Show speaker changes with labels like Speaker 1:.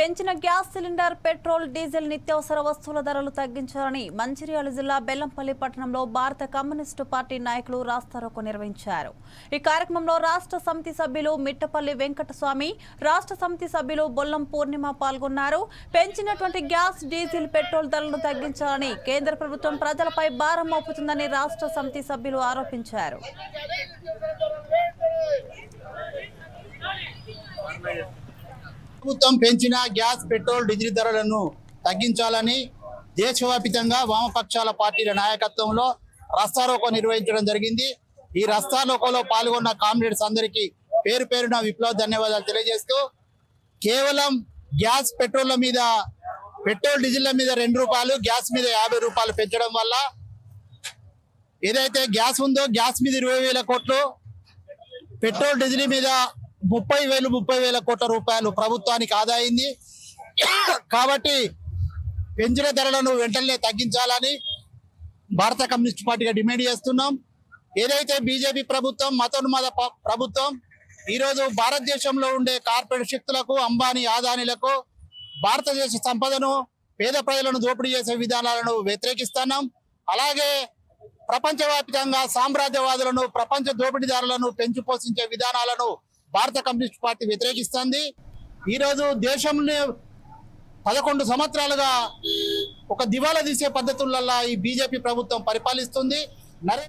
Speaker 1: పెంచిన gas cylinder petrol diesel నిత్యావసర వస్తువుల ధరలు తగ్గించాలని మంచిర్యాల జిల్లా బెల్లంపల్లి పట్టణంలో భారత కమ్యూనిస్టు పార్టీ నాయకులు రాస్తారోకో నిర్వహించారు. ఈ కార్యక్రమంలో రాష్ట్ర సమితి సభ్యులు మిట్టపల్లి వెంకటస్వామి రాష్ట్ర సమితి సభ్యులు బొల్లం పూర్ణిమ పాల్గొన్నారు. పెంచినటువంటి గ్యాస్ డీజిల్ పెట్రోల్ ధరలను తగ్గించాలని కేంద్ర ప్రభుత్వం ప్రజలపై భారం మోపుతుందని రాష్ట్ర సమితి సభ్యులు ఆరోపించారు.
Speaker 2: ప్రభుత్వం పెంచిన గ్యాస్ పెట్రోల్ డీజిల్ ధరలను తగ్గించాలని దేశవ్యాప్తంగా వామపక్షాల పార్టీల నాయకత్వంలో రస్తారోకో నిర్వహించడం జరిగింది. ఈ రస్తారోకోలో పాల్గొన్న కామ్రేడ్స్ అందరికీ పేరు పేరున విప్లవ ధన్యవాదాలు తెలియజేస్తూ కేవలం గ్యాస్ పెట్రోల్ మీద పెట్రోల్ డీజిల్ మీద రెండు రూపాయలు గ్యాస్ మీద యాభై రూపాయలు పెంచడం వల్ల ఏదైతే గ్యాస్ ఉందో గ్యాస్ మీద ఇరవై వేల కోట్లు పెట్రోల్ డీజిల్ మీద ముప్పై వేలు ముప్పై వేల కోట్ల రూపాయలు ప్రభుత్వానికి ఆదా అయింది కాబట్టి పెంచిన ధరలను వెంటనే తగ్గించాలని భారత కమ్యూనిస్ట్ పార్టీగా డిమాండ్ చేస్తున్నాం. ఏదైతే బీజేపీ ప్రభుత్వం మతోన్మాద ప్రభుత్వం ఈరోజు భారతదేశంలో ఉండే కార్పొరేట్ శక్తులకు అంబానీ ఆదానీలకు భారతదేశ సంపదను పేద ప్రజలను దోపిడీ చేసే విధానాలను వ్యతిరేకిస్తున్నాం. అలాగే ప్రపంచవ్యాప్తంగా సామ్రాజ్యవాదులను ప్రపంచ దోపిడీదారులను పెంచి పోషించే విధానాలను భారత కమ్యూనిస్ట్ పార్టీ వ్యతిరేకిస్తుంది. ఈరోజు దేశంలో పదకొండు సంవత్సరాలుగా ఒక దివాలా తీసే పద్ధతులలో ఈ బీజేపీ ప్రభుత్వం పరిపాలిస్తుంది. నరే